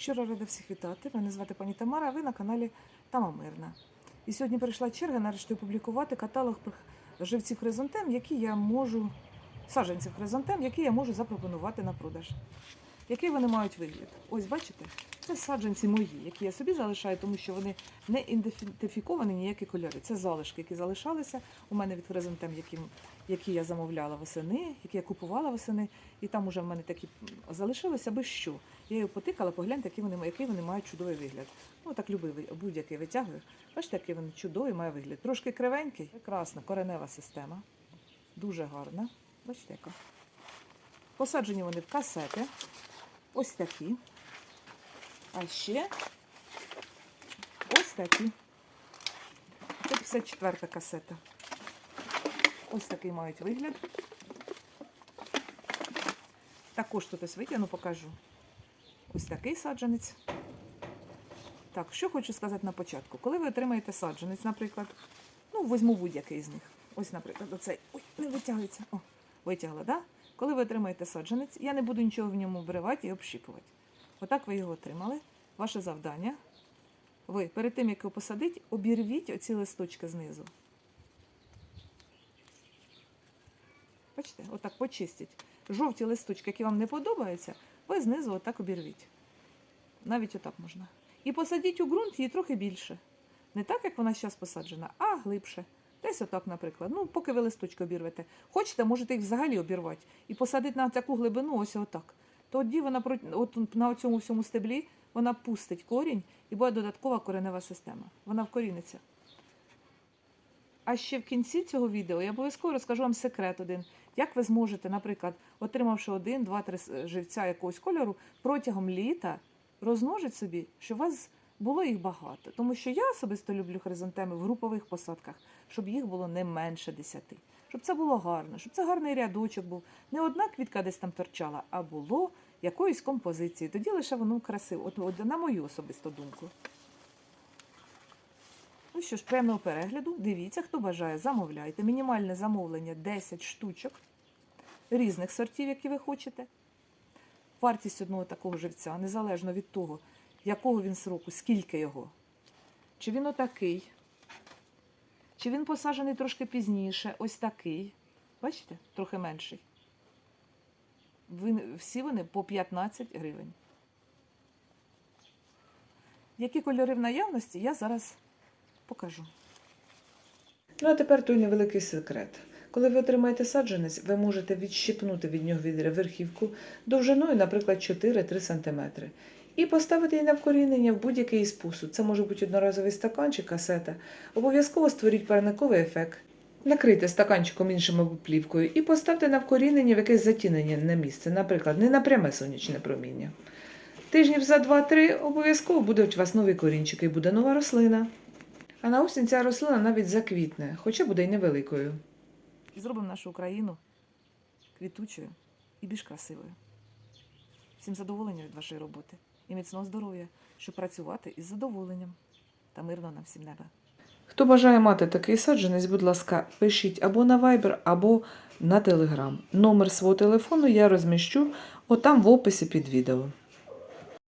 Щиро рада всіх вітати. Мене звати пані Тамара, а ви на каналі Тама Мирна. І сьогодні прийшла черга нарешті опублікувати каталог живців хризантем, які я можу, саджанців хризантем, які я можу запропонувати на продаж. Який вони мають вигляд? Ось бачите, це саджанці мої, які я собі залишаю, тому що вони не ідентифіковані ніякі кольори. Це залишки, які залишалися у мене від хризантем, які, які я замовляла восени, які я купувала восени, і там уже в мене такі залишилися без що. Я її потикала, погляньте, який вони, який вони мають чудовий вигляд. Ну так любий будь-який витягую. Бачите, який він чудовий має вигляд. Трошки кривенький, прекрасна, коренева система. Дуже гарна. Бачите, яка. Посаджені вони в касети. Ось такі. А ще ось такі. Це 54 касета. Ось такий мають вигляд. Також тут ось витягну, покажу. Ось такий саджанець. Так, що хочу сказати на початку. Коли ви отримаєте саджанець, наприклад, ну, візьму будь-який з них. Ось, наприклад, оцей. Ой, не витягується. О, витягла, да? Коли ви отримаєте саджанець, я не буду нічого в ньому виривати і общіпувати. Отак ви його отримали. Ваше завдання. Ви перед тим, як його посадити, обірвіть оці листочки знизу. Бачите, отак почистіть. Жовті листочки, які вам не подобаються, ви знизу отак обірвіть. Навіть отак можна. І посадіть у ґрунт її трохи більше. Не так, як вона зараз посаджена, а глибше. Десь отак, наприклад. Ну, поки ви листочки обірвете. Хочете, можете їх взагалі обірвати і посадити на таку глибину, ось отак. Тоді вона от на цьому всьому стеблі вона пустить корінь і буде додаткова коренева система. Вона вкоріниться. А ще в кінці цього відео я обов'язково розкажу вам секрет один. Як ви зможете, наприклад, отримавши один, два, три живця якогось кольору, протягом літа розмножити собі, щоб у вас було їх багато. Тому що я особисто люблю хризантеми в групових посадках, щоб їх було не менше десяти. Щоб це було гарно, щоб це гарний рядочок був. Не одна квітка десь там торчала, а було якоїсь композиції. Тоді лише воно красиво. От, от на мою особисту думку. Ну що ж, приємного перегляду. Дивіться, хто бажає, замовляйте. Мінімальне замовлення 10 штучок різних сортів, які ви хочете. Вартість одного такого живця, незалежно від того, якого він сроку, скільки його. Чи він отакий, чи він посаджений трошки пізніше, ось такий. Бачите, трохи менший. Всі вони по 15 гривень. Які кольори в наявності, я зараз покажу. Ну, а тепер той невеликий секрет. Коли ви отримаєте саджанець, ви можете відщипнути від нього від верхівку довжиною, наприклад, 4-3 см. І поставити її на вкорінення в будь-який із посуд. Це може бути одноразовий стакан чи касета. Обов'язково створіть парниковий ефект. Накрийте стаканчиком іншим або плівкою і поставте на вкорінення в якесь затінення на місце, наприклад, не на пряме сонячне проміння. Тижнів за 2-3 обов'язково будуть у вас нові корінчики і буде нова рослина. А на осінь ця рослина навіть заквітне, хоча буде й невеликою. Зробимо нашу Україну квітучою і більш красивою. Всім задоволення від вашої роботи і міцного здоров'я, щоб працювати із задоволенням та мирно нам всім неба. Хто бажає мати такий саджанець, будь ласка, пишіть або на Viber, або на Telegram. Номер свого телефону я розміщу отам в описі під відео.